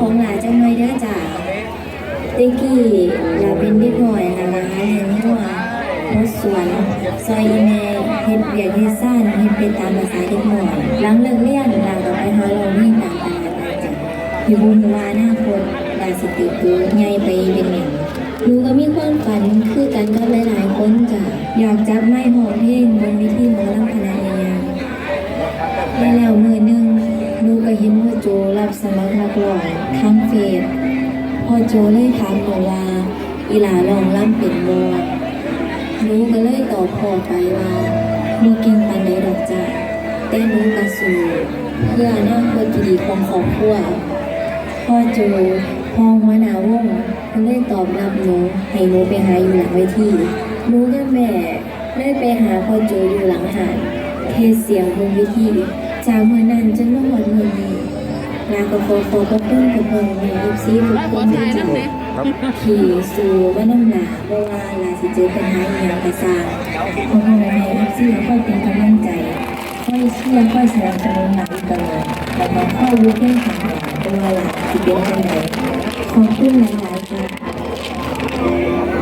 ของหลาจังหน่อยเด้อจ้าเด็กกี้ลาเป็นเด็กหน่อยลาลาหาเรียนหัวรถสวนซอยแม่เฮ็ดเบียกเฮ็ดซ่านเฮ็ดไปตามภาษาเด็กหน่อยหลังเลิกเรียนลาก็ไปหาเราเรียนตามตาดนัดจ้ะอยู่บุญว่าหน้าคนลาสิติดตัวใหญ่ไปเป็นหยังหนูก็มีความฝันคือกันกับหลายๆคนจ้ะอยากจับไม้หอเพลงบนวิธีหมอลำคณะใหญ่ๆได้แล้วมือหนึงหนู ก็เห็นพ่อโจรับสมัครนักร้องทั้งเฟซพ่อโจเลยถามหนูว่า อีหลาลองล่ำเป็นบ่หนูก็เลยตอบพ่อไปว่าหนูเก่งปานใดดอกจ้ะแต่หนูก็สู้เพื่ออนาคตที่ดีของครอบครัวพ่อโจพ่อหัวหน้าวงเพิ่นเลยตอบรับหนูให้หนูไปหาอยู่หลังเวทีหนูกับแม่เลยไปหาพ่อโจอยู่หลังหาดเทเสียงบนเวที จากเมื่อนั้นจนมาหมดมือนี้ลาก็ขอขอบพระคุณกับพ่อแม่ลูกซีทุกคนที่จ้าครับที่สู่ว่าน้ำหนาเพราะว่าลาสิเจอปัญหาอหย่างกระซางพ่อแม่ลูกซีค่อยเป็นกำลังใจค่อยเชื่อค่อยสนับสนุนหลังตลอดแต่มาเข้ารู้เรื่องของหลานเป็นว่าหลานสิเป็นจังไดขอบคุณหลายๆค่ะ